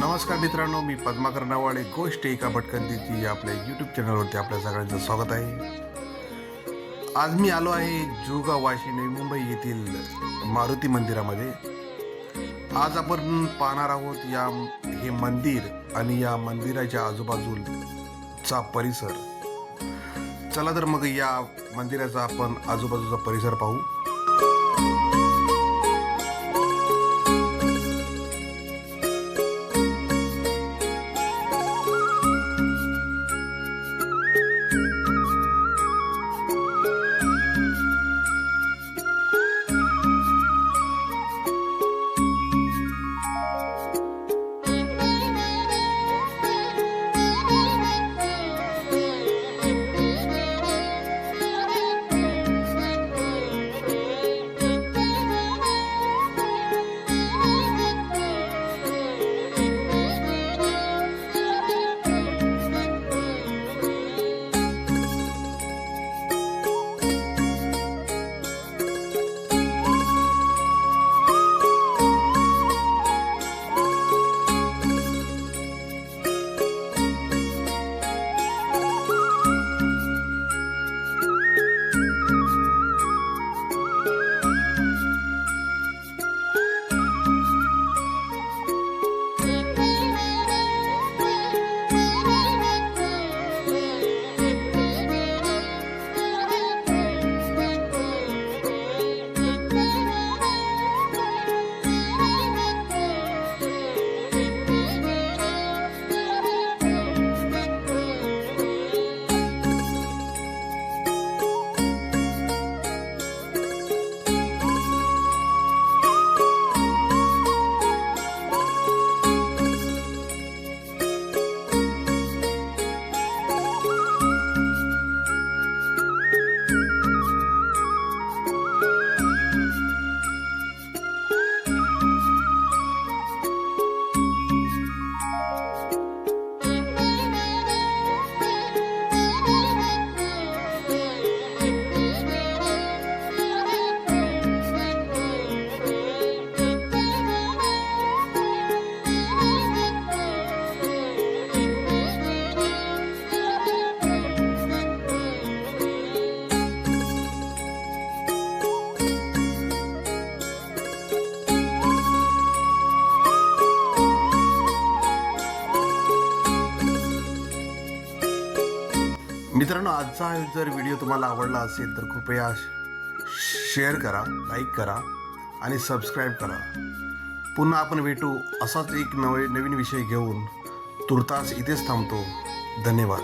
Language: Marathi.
नमस्कार मित्रांनो मी पद्माकर नवाळे गोष्ट एका भटकंतीची आपल्या यूट्यूब चॅनलवरती आपल्या सगळ्यांचं स्वागत आहे. आज मी आलो आहे जुगाव वाशी नवी मुंबई येथील मारुती मंदिरामध्ये. आज आपण पाहणार आहोत या हे मंदिर आणि या मंदिराच्या आजूबाजूचा परिसर. चला तर मग या मंदिराचा आपण आजूबाजूचा परिसर पाहू. मित्रांनो आजचा जर व्हिडिओ तुम्हाला आवडला असेल तर कृपया शेअर करा लाईक करा आणि सबस्क्राईब करा. पुन्हा आपण भेटू असाच एक नवे नवीन विषय घेऊन. तुर्तास इथेच थांबतो. धन्यवाद.